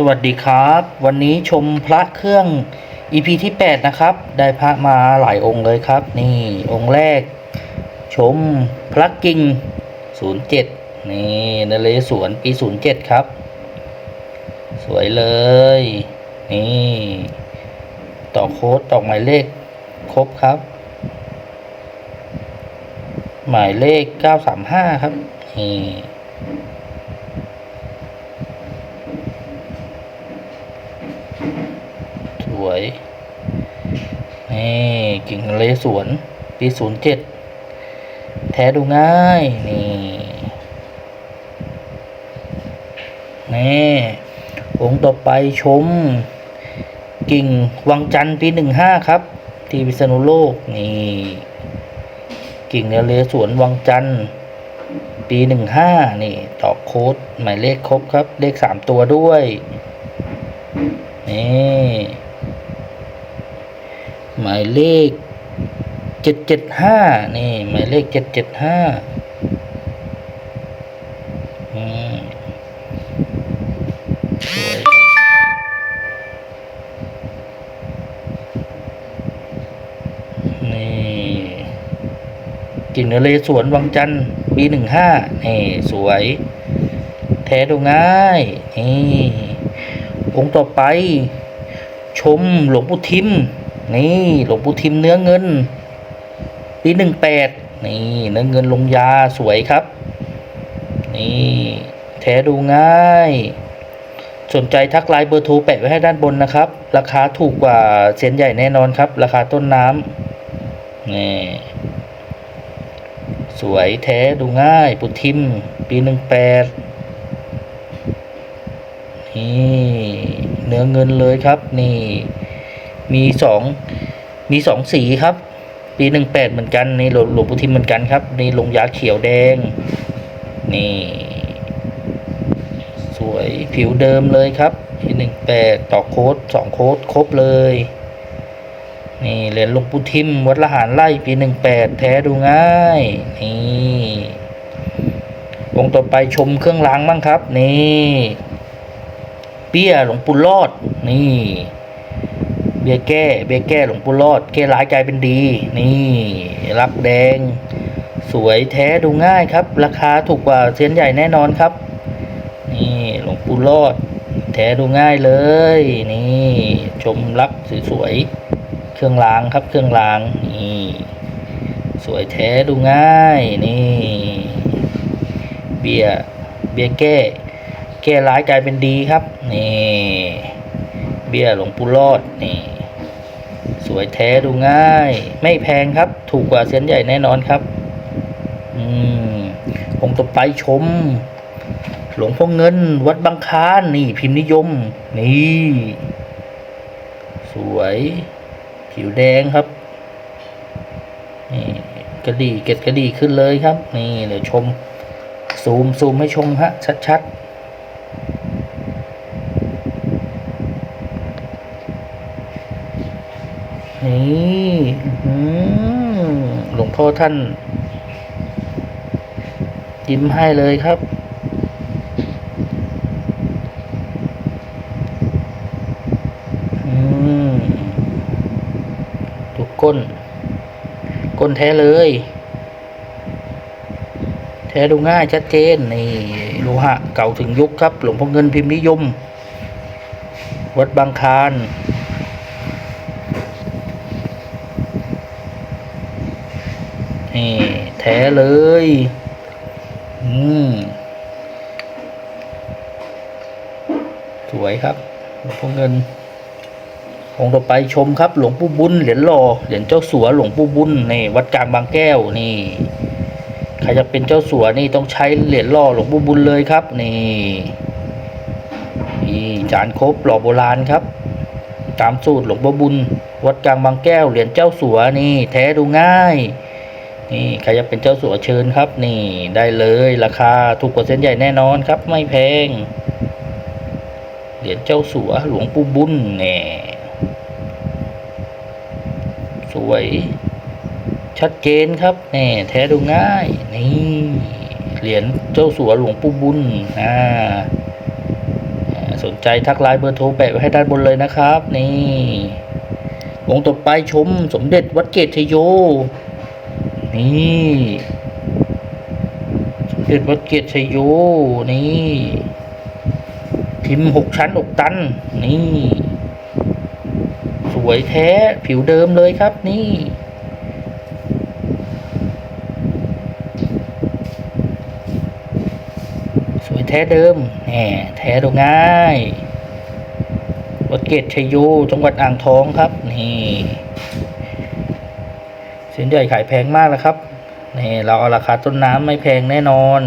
สวัสดีครับ วันนี้ชมพระเครื่อง EP ที่ 8 นะครับ ได้พระมาหลายองค์เลยครับ นี่องค์แรก ชมพระกิ่ง 07 นี่นเรศวรปี 07 ครับ สวยเลย นี่ต่อโค้ดต่อหมายเลขครบครับ หมายเลข 935 ครับ นี่ ส วยนี่กิ่งเลสวนปีศูนย์เจ็ดแท้ดูง่ายนี่นี่องค์ต่อไปชม กิ่งวังจันทร์ปีหนึ่งห้าครับ ที่พิษณุโลกนี่กิ่งนเลสวนวังจันทร์ปีหนึ่งห้านี่ต่อโค้ดหมายเลขครบครับ เลขสามตัวด้วย นี่ มายเลขเจ็ดเจ็ดห้านี่หมายเลขเจ็ดเจ็ดห้าอืมสวยนี่กิ่งนเรศวรวังจันทร์ปีหนึ่งห้านี่สวย แท้ดูง่ายนี่องค์ต่อไป ชมหลวงปู่ทิม นี่หลวงปู่ทิมเนื้อเงิน ปีหนึ่งแปดนี่เนื้อเงินลงยาสวยครับ นี่แท้ดูง่าย สนใจทักไลน์เบอร์โทรแปะไว้ให้ด้านบนนะครับ ราคาถูกกว่าเซนใหญ่แน่นอนครับ ราคาต้นน้ำนี่สวยแท้ดูง่าย ปุทิม ปีหนึ่งแปดนี่เนื้อเงินเลยครับนี่ มีสองมีสองสีครับ ปีหนึ่งแปดเหมือนกันในหลวงหลวงปู่ทิมเหมือนกันครับในลงยาเขียวแดง นี่ สวยผิวเดิมเลยครับปีหนึ่งแปดต่อโค้ดสองโค้ดครบเลย นี่เหรียญหลวงปู่ทิมวัดละหารไล่ปีหนึ่งแปดแท้ดูง่าย นี่วงต่อไปชมเครื่องรางบ้างครับ นี่เบี้ยหลวงปู่รอด นี่ เบี้ยแก้ เบี้ยแก้หลวงปู่รอด แก้ร้ายกลายเป็นดี นี่ รับแดง สวยแท้ดูง่ายครับ ราคาถูกกว่าเซียนใหญ่แน่นอนครับ นี่หลวงปู่รอด แท้ดูง่ายเลย นี่ ชมรับสวยๆเครื่องรางครับ เครื่องรางนี่ สวยแท้ดูง่าย นี่ เบี้ยเบี้ยแก้ แก้ร้ายกลายเป็นดีครับ นี่ เบี้ยหลวงปู่รอดนี่ สวยแท้ดูง่าย ไม่แพงครับ ถูกกว่าเส้นใหญ่แน่นอนครับ อืมองค์ต่อไปชม หลวงพ่อเงิน วัดบางคานนี่ พิมพ์นิยม นี่ สวย ผิวแดงครับนี่กระดีเกล็ดกระดีขึ้นเลยครับ นี่เดี๋ยวชม ซูมซูมให้ชมฮะชัดๆ นี่หลวงพ่อท่าน ยิ้มให้เลยครับอืมดูก้น ก้นแท้เลย แท้ดูง่ายชัดเจน นี่โลหะเก่าถึงยุคครับ หลวงพ่อเงินพิมพ์นิยม วัดบางคาร นี่แท้เลย อืม สวยครับหลวงพ่อเงินองค์ต่อไปชมครับ หลวงปู่บุญเหรียญหล่อเหรียญเจ้าสัวหลวงปู่บุญนี่วัดกลางบางแก้วนี่ใครจะเป็นเจ้าสัวนี่ต้องใช้เหรียญหล่อหลวงปู่บุญเลยครับ นี่นี่จานครบหล่อโบราณครับ ตามสูตรหลวงปู่บุญ วัดกลางบางแก้วเหรียญเจ้าสัวนี่แท้ดูง่าย นี่ใครจะเป็นเจ้าสัวเชิญครับ นี่ได้เลยราคาถูกกว่าเส้นใหญ่แน่นอนครับ ไม่แพงเหรียญเจ้าสัวหลวงปู่บุญแน่สวย ชัดเจนครับแน่แท้ดูง่าย นี่เหรียญเจ้าสัวหลวงปู่บุญอ่าสนใจทักไลน์เบอร์โทรแปะไว้ให้ด้านบนเลยนะครับ นี่องค์ต่อไปชมสมเด็จวัดเกตชโย นี่สมเด็จวัดเกตชโย นี่พิมพ์หกชั้นอกตัน นี่ สวยแท้ผิวเดิมเลยครับ นี่ สวยแท้เดิมแหมแท้ดูง่าย วัดเกตชัยโย จังหวัดอ่างทองครับ นี่ ส้นใหญ่ขายแพงมากนะครับนี่เราเอาราคาต้นน้ำไม่แพงแน่นอน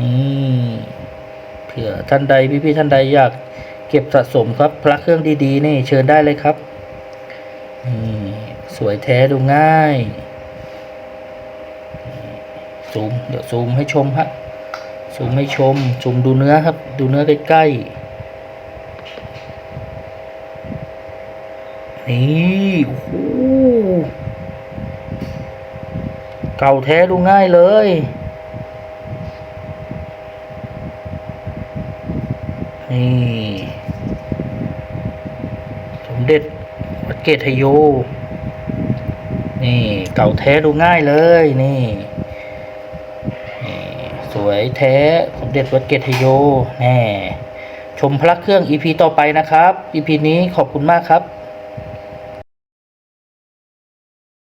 นี่เผื่อท่านใดพี่ๆท่านใดอยากเก็บสะสมครับพระเครื่องดีๆ นี่เชิญได้เลยครับนี่สวยแท้ดูง่ายซูมเดี๋ยวซูมให้ชมฮะซูมให้ชมซูมดูเนื้อครับ ดูเนื้อใกล้ๆนี่โอ้โห เก่าแท้ดูง่ายเลย นี่สมเด็จวัดเกตไทโย นี่เก่าแท้ดูง่ายเลยนี่นี่สวยแท้สมเด็จวัดเกตไทโยแน่ชมพระเครื่อง EP ต่อไปนะครับ EP นี้ขอบคุณมากครับ